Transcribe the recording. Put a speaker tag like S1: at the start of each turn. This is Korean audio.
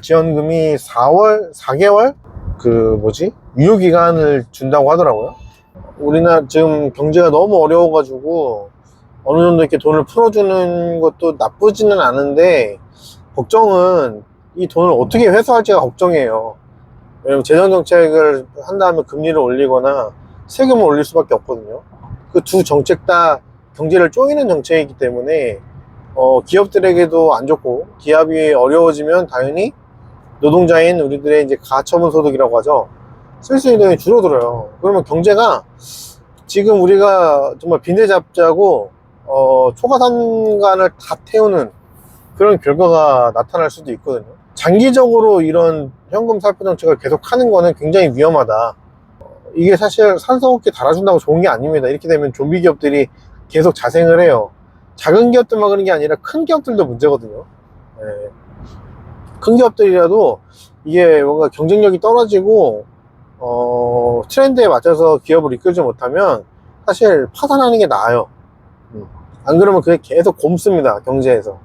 S1: 지원금이 4월, 4개월? 그 뭐지? 유효 기간을 준다고 하더라고요. 우리나라 지금 경제가 너무 어려워가지고 어느 정도 이렇게 돈을 풀어주는 것도 나쁘지는 않은데 걱정은 이 돈을 어떻게 회수할지가 걱정이에요. 왜냐면 재정 정책을 한 다음에 금리를 올리거나 세금을 올릴 수밖에 없거든요. 그 두 정책 다 경제를 쪼이는 정책이기 때문에 어, 기업들에게도 안 좋고 기업이 어려워지면 당연히 노동자인 우리들의 이제 가처분 소득이라고 하죠. 쓸수 있는 돈이 줄어들어요. 그러면 경제가 지금 우리가 정말 빈대 잡자고 어, 초과상간을 다 태우는 그런 결과가 나타날 수도 있거든요. 장기적으로 이런 현금 살포 정책을 계속 하는 거는 굉장히 위험하다. 어, 이게 사실 산소호흡기 달아준다고 좋은 게 아닙니다. 이렇게 되면 좀비 기업들이 계속 자생을 해요. 작은 기업들만 그런 게 아니라 큰 기업들도 문제거든요. 예. 큰 기업들이라도 이게 뭔가 경쟁력이 떨어지고 어, 트렌드에 맞춰서 기업을 이끌지 못하면 사실 파산하는 게 나아요. 음. 안 그러면 그게 계속 곰습니다 경제에서.